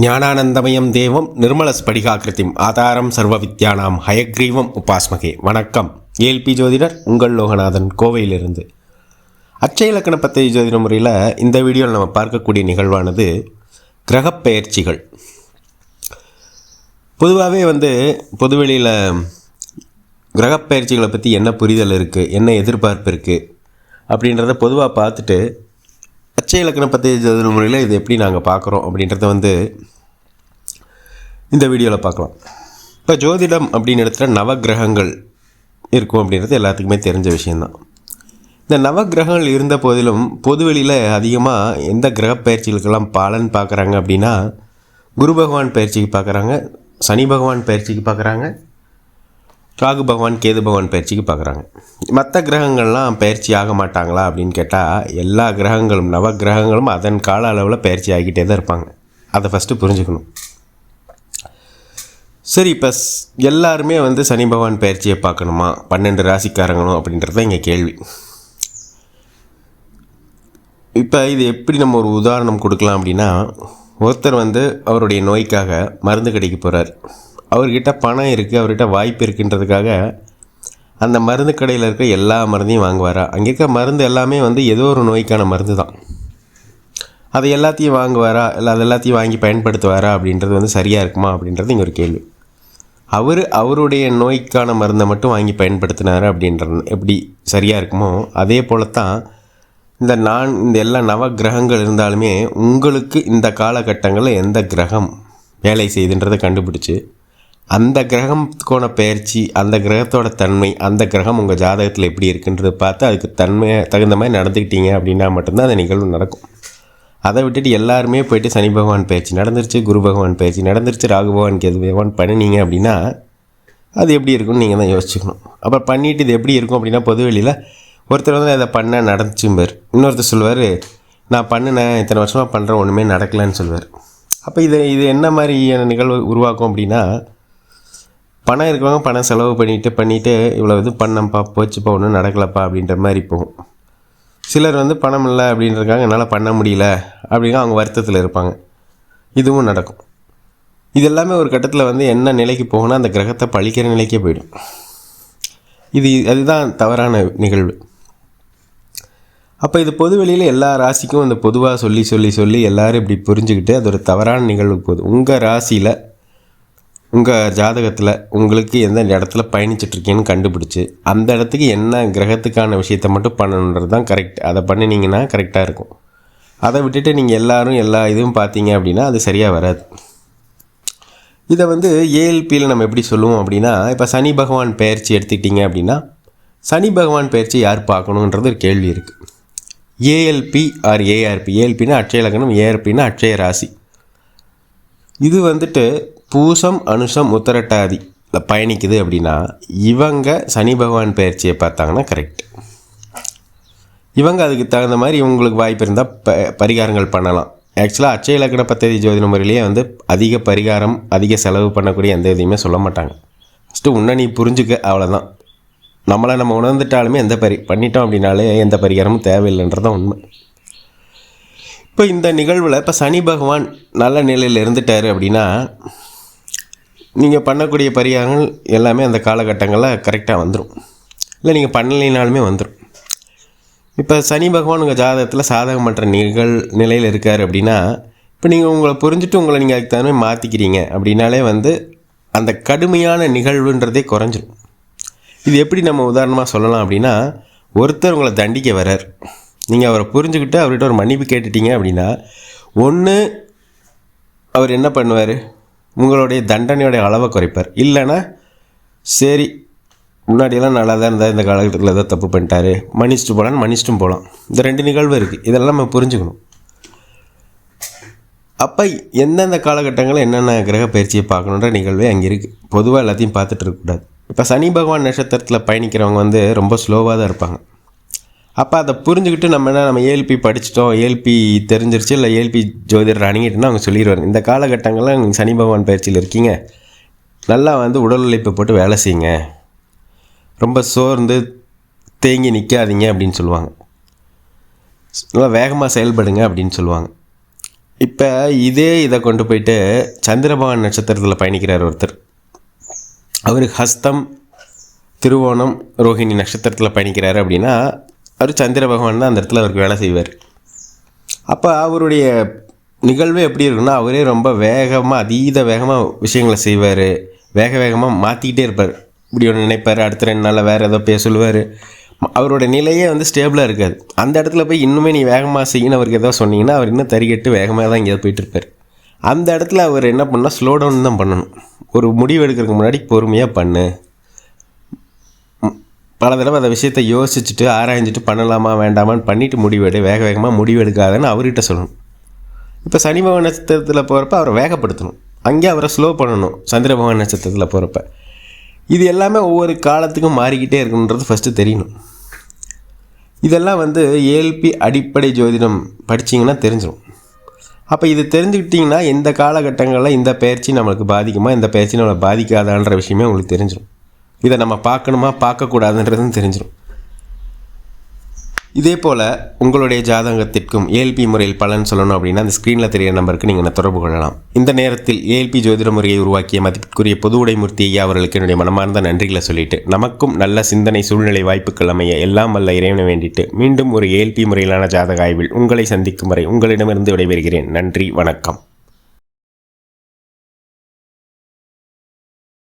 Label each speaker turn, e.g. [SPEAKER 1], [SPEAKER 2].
[SPEAKER 1] ஞானானந்தமயம் தேவம் நிர்மலஸ்படிகாக்கிருத்திம் ஆதாரம் சர்வ வித்யானாம் ஹயக்ரீவம் உபாஸ்மகே. வணக்கம். ஏல்பி ஜோதிடர் உங்கள் லோகநாதன் கோவையிலிருந்து. அச்சய இலக்கண பத்தை ஜோதிட முறையில் இந்த வீடியோவில் நம்ம பார்க்கக்கூடிய நிகழ்வானது கிரகப்பெயர்ச்சிகள் பொதுவாகவே வந்து பொதுவெளியில் கிரகப்பெயர்ச்சிகளை பற்றி என்ன புரிதல் இருக்குது என்ன எதிர்பார்ப்பு இருக்குது அப்படின்றத பொதுவாக பார்த்துட்டு அச்சை இலக்கண பத்திய ஜோதிட முறையில் இது எப்படி நாங்கள் பார்க்குறோம் அப்படின்றத வந்து இந்த வீடியோவில் பார்க்கலாம். இப்போ ஜோதிடம் அப்படின்னு இடத்துல நவக்கிரகங்கள் இருக்கும் அப்படின்றது எல்லாத்துக்குமே தெரிஞ்ச விஷயந்தான் இந்த நவக்கிரகங்கள் இருந்த போதிலும் பொதுவெளியில் அதிகமாக எந்த கிரக பயிற்சிகளுக்கெல்லாம் பலன் பார்க்குறாங்க அப்படின்னா குரு பகவான் பயிற்சிக்கு பார்க்குறாங்க சனி பகவான் பயிற்சிக்கு பார்க்குறாங்க ராகு பகவான் கேது பகவான் பயிற்சிக்கு பார்க்குறாங்க. மற்ற கிரகங்கள்லாம் பயிற்சி ஆக மாட்டாங்களா அப்படின்னு கேட்டால் எல்லா கிரகங்களும் நவ கிரகங்களும் அதன் கால அளவில் பயிற்சி ஆகிக்கிட்டே தான் இருப்பாங்க. அதை ஃபஸ்ட்டு புரிஞ்சுக்கணும். சரி இப்போ எல்லாருமே வந்து சனி பகவான் பயிற்சியை பார்க்கணுமா? பன்னெண்டு ராசிக்காரங்களும் அப்படின்றது தான் இங்கே கேள்வி. இப்போ இது எப்படி நம்ம ஒரு உதாரணம் கொடுக்கலாம் அப்படின்னா ஒருத்தர் வந்து அவருடைய நோய்க்காக மருந்து கடைக்கு போகிறார் அவர்கிட்ட பணம் இருக்குது அவர்கிட்ட வாய்ப்பு இருக்குன்றதுக்காக அந்த மருந்து கடையில் இருக்கிற எல்லா மருந்தையும் வாங்குவாரா? அங்கே இருக்க மருந்து எல்லாமே வந்து ஏதோ ஒரு நோய்க்கான மருந்து தான். அதை எல்லாத்தையும் வாங்குவாரா? இல்லை அது எல்லாத்தையும் வாங்கி பயன்படுத்துவாரா? அப்படின்றது வந்து சரியாக இருக்குமா? அப்படின்றது இங்கே ஒரு கேள்வி. அவர் அவருடைய நோய்க்கான மருந்தை மட்டும் வாங்கி பயன்படுத்தினார்? அப்படின்றது எப்படி சரியாக இருக்குமோ அதே போல தான் இந்த நான் இந்த எல்லா நவ கிரகங்கள் இருந்தாலுமே உங்களுக்கு இந்த காலகட்டங்களில் எந்த கிரகம் வேலை செய்யுதுன்றதை கண்டுபிடிச்சு அந்த கிரகத்துக்கான பயிற்சி அந்த கிரகத்தோட தன்மை அந்த கிரகம் உங்கள் ஜாதகத்தில் எப்படி இருக்குன்றதை பார்த்து அதுக்கு தன்மையை தகுந்த மாதிரி நடந்துக்கிட்டீங்க அப்படின்னா மட்டும்தான் அந்த நிகழ்வு நடக்கும். அதை விட்டுட்டு எல்லாருமே போயிட்டு சனி பகவான் பயிற்சி நடந்துருச்சு குரு பகவான் பயிற்சி நடந்துருச்சு ராகு பகவான் கேது பகவான் பண்ணினீங்க அப்படின்னா அது எப்படி இருக்கும்னு நீங்கள் தான் யோசிச்சுக்கணும். அப்புறம் பண்ணிவிட்டு இது எப்படி இருக்கும் அப்படின்னா பொதுவெளியில் ஒருத்தர் வந்து இதை பண்ண நடந்துச்சும்பார். இன்னொருத்தர் சொல்லுவார் நான் பண்ணினேன் இத்தனை வருஷமாக பண்ணுறேன் ஒன்றுமே நடக்கலைன்னு சொல்லுவார். அப்போ இது இது என்ன மாதிரியான நிகழ்வு உருவாக்கும் அப்படின்னா பணம் இருக்கிறவங்க பணம் செலவு பண்ணிட்டு பண்ணிவிட்டு இவ்வளோ இது பண்ணப்பா போச்சுப்பா ஒன்றும் நடக்கலப்பா அப்படின்ற மாதிரி போகும். சிலர் வந்து பணம் இல்லை அப்படின்றக்காங்க என்னால் பண்ண முடியல அப்படின்னா அவங்க வருத்தத்தில் இருப்பாங்க. இதுவும் நடக்கும். இது எல்லாமே ஒரு கட்டத்தில் வந்து என்ன நிலைக்கு போகும்னா அந்த கிரகத்தை பழிக்கிற நிலைக்கே போயிடும். இது அதுதான் தவறான நிகழ்வு. அப்போ இது பொது வெளியில் எல்லா ராசிக்கும் இந்த பொதுவாக சொல்லி சொல்லி சொல்லி எல்லோரும் இப்படி புரிஞ்சுக்கிட்டு அது ஒரு தவறான நிகழ்வு போகுது உங்கள் ராசியில் உங்கள் ஜாதகத்தில் உங்களுக்கு எந்த இடத்துல பயணிச்சிட்ருக்கீங்கன்னு கண்டுபிடிச்சி அந்த இடத்துக்கு என்ன கிரகத்துக்கான விஷயத்த மட்டும் பண்ணணுன்றது தான் கரெக்ட் அதை பண்ணினீங்கன்னா கரெக்டாக இருக்கும். அதை விட்டுட்டு நீங்கள் எல்லோரும் எல்லா இதுவும் பார்த்தீங்க அப்படின்னா அது சரியாக வராது. இதை வந்து ஏஎல்பியில் நம்ம எப்படி சொல்லுவோம் அப்படின்னா இப்போ சனி பகவான் பயிற்சி எடுத்துக்கிட்டிங்க அப்படின்னா சனி பகவான் பயிற்சி யார் பார்க்கணுன்றது ஒரு கேள்வி இருக்குது ஏஎல்பி ஆர் ஏஆர்பி ஏஎல்பின்னா அட்சய லக்னம் ஏஆர்பின்னா அட்சய ராசி. இது வந்துட்டு பூசம் அனுஷம் உத்தரட்டாதி. பயணிக்குது அப்படின்னா இவங்க சனி பகவான் பயிற்சியை பார்த்தாங்கன்னா கரெக்ட் இவங்க அதுக்கு தகுந்த மாதிரி இவங்களுக்கு வாய்ப்பு இருந்தால் ப பரிகாரங்கள் பண்ணலாம். ஆக்சுவலாக அச்சய இலக்கண பத்ததி ஜோதிட முறையிலேயே வந்து அதிக பரிகாரம் அதிக செலவு பண்ணக்கூடிய எந்த இதையுமே சொல்ல மாட்டாங்க. ஃபஸ்ட்டு உன்னை நீ புரிஞ்சுக்க அவ்வளோதான் நம்மளை நம்ம உணர்ந்துட்டாலுமே எந்த பரி பண்ணிட்டோம் அப்படின்னாலே எந்த பரிகாரமும் தேவையில்லைன்றதான் உண்மை. இப்போ இந்த நிகழ்வில் இப்போ சனி பகவான் நல்ல நிலையில் இருந்துட்டார் அப்படின்னா நீங்கள் பண்ணக்கூடிய பரிகாரங்கள் எல்லாமே அந்த காலகட்டங்களில் கரெக்டாக வந்துடும் இல்லை நீங்கள் பண்ணலைனாலுமே வந்துடும் இப்போ சனி பகவான் உங்கள் ஜாதகத்தில் சாதகமற்ற நிகழ் நிலையில் இருக்கார் அப்படின்னா இப்போ நீங்கள் உங்களை புரிஞ்சுட்டு உங்களை நீங்கள் அதுக்கு தகுந்த மாதிரி மாற்றிக்கிறீங்க அப்படின்னாலே வந்து அந்த கடுமையான நிகழ்வுன்றதே குறைஞ்சிடும் இது எப்படி நம்ம உதாரணமாக சொல்லலாம் அப்படின்னா ஒருத்தர் உங்களை தண்டிக்க வரார் நீங்கள் அவரை புரிஞ்சுக்கிட்டு அவர்கிட்ட ஒரு மன்னிப்பு கேட்டுட்டீங்க அப்படின்னா ஒன்று அவர் என்ன பண்ணுவார்? உங்களுடைய தண்டனையோடைய அளவை குறைப்பார். இல்லைன்னா சரி முன்னாடியெல்லாம் நல்லா தான் இருந்தால் இந்த காலகட்டத்தில் ஏதோ தப்பு பண்ணிட்டாரு. மன்னிச்சுட்டு போகலான்னு மன்னிச்சிட்டும் போகலாம் இந்த ரெண்டு நிகழ்வு இருக்குது இதெல்லாம் நம்ம புரிஞ்சுக்கணும். அப்போ எந்தெந்த காலகட்டங்களில் என்னென்ன கிரக பயிற்சியை பார்க்கணுன்ற நிகழ்வே அங்கே இருக்குது பொதுவாக எல்லாத்தையும் பார்த்துட்டு இருக்கக்கூடாது. இப்போ சனி பகவான் நட்சத்திரத்தில் பயணிக்கிறவங்க வந்து ரொம்ப ஸ்லோவாக தான் இருப்பாங்க. அப்போ அதை புரிஞ்சுக்கிட்டு நம்ம என்ன நம்ம ஏஎல்பி படிச்சிட்டோம். ஏஎல்பி தெரிஞ்சிருச்சு இல்லை ஏஎல்பி ஜோதிடர் அணுகிட்டுனா அவங்க சொல்லிடுவாங்க. இந்த காலகட்டங்களில் நீங்கள் சனி பகவான் பயிற்சியில் இருக்கீங்க. நல்லா வந்து உடல் உழைப்பு போட்டு வேலை செய்யுங்க. ரொம்ப சோர்ந்து தேங்கி நிற்காதீங்க அப்படின்னு சொல்லுவாங்க. நல்லா வேகமாக செயல்படுங்க அப்படின்னு சொல்லுவாங்க. இப்போ இதே இதை கொண்டு போயிட்டு சந்திரபகவான் நட்சத்திரத்தில் பயணிக்கிறார் ஒருத்தர். அவர் ஹஸ்தம் திருவோணம் ரோஹிணி நட்சத்திரத்தில் பயணிக்கிறாரு அப்படின்னா அவர் சந்திர பகவான் தான் அந்த இடத்துல அவருக்கு வேலை செய்வார். அப்போ அவருடைய நிகழ்வு எப்படி இருக்குன்னா அவரே ரொம்ப வேகமாக அதீத வேகமாக விஷயங்களை செய்வார். வேக வேகமாக மாற்றிக்கிட்டே இருப்பார். இப்படி ஒன்று நினைப்பார் அடுத்த ரெண்டு நாளில் வேறு ஏதோ பேச சொல்லுவார். அவரோட நிலையே வந்து ஸ்டேபிளாக இருக்காது. அந்த இடத்துல போய் இன்னுமே நீ வேகமாக செய்யணும் அவருக்கு ஏதோ சொன்னீங்கன்னா அவர் இன்னும் தறிக்கட்டு வேகமாக தான் எங்கேயாவது போயிட்டுருப்பார் அந்த இடத்துல அவர் என்ன பண்ணால் ஸ்லோ டவுன் தான் பண்ணணும். ஒரு முடிவு எடுக்கிறதுக்கு முன்னாடி பொறுமையாக பண்ணு. பல தடவை அந்த விஷயத்தை யோசிச்சுட்டு ஆராய்ஞ்சிட்டு பண்ணலாமா வேண்டாமான்னு பண்ணிட்டு முடிவெடு வேக வேகமாக முடிவு எடுக்காதன்னு அவர்கிட்ட சொல்லணும். இப்போ சனி நட்சத்திரத்தில் போகிறப்ப அவரை வேகப்படுத்தணும். அங்கே அவரை ஸ்லோ பண்ணணும் சந்திர நட்சத்திரத்தில் போகிறப்ப இது எல்லாமே ஒவ்வொரு காலத்துக்கும் மாறிக்கிட்டே இருக்குன்றது ஃபஸ்ட்டு தெரியணும். இதெல்லாம் வந்து ஏல்பி அடிப்படை ஜோதிடம் படிச்சிங்கன்னா தெரிஞ்சிடும் அப்போ இது தெரிஞ்சுக்கிட்டிங்கன்னா இந்த காலகட்டங்களில் இந்த பயிற்சி நம்மளுக்கு பாதிக்குமா இந்த பயிற்சி நம்மளை பாதிக்காதான்ற விஷயமே உங்களுக்கு தெரிஞ்சிடும் இதை நம்ம பார்க்கணுமா? பார்க்கக்கூடாதுன்றதும் தெரிஞ்சிடும் இதே போல் உங்களுடைய ஜாதகத்திற்கும் ஏஎல்பி முறையில் பலன் சொல்லணும் அப்படின்னா அந்த ஸ்க்ரீனில் தெரியிற நம்பருக்கு நீங்கள் தொடர்பு கொள்ளலாம். இந்த நேரத்தில் ஏஎல்பி ஜோதிட முறையை உருவாக்கிய மதிப்பிற்குரிய பொது உடைமூர்த்தி ஐயா அவர்களுக்கு என்னுடைய மனமார்ந்த நன்றிகளை சொல்லிட்டு நமக்கும் நல்ல சிந்தனை சூழ்நிலை வாய்ப்புகள் அமைய எல்லாம் வல்ல இறைவனை வேண்டிட்டு மீண்டும் ஒரு ஏஎல்பி முறையிலான ஜாதக ஆய்வில் உங்களை சந்திக்கும் வரை உங்களிடமிருந்து விடைபெறுகிறேன். நன்றி வணக்கம்.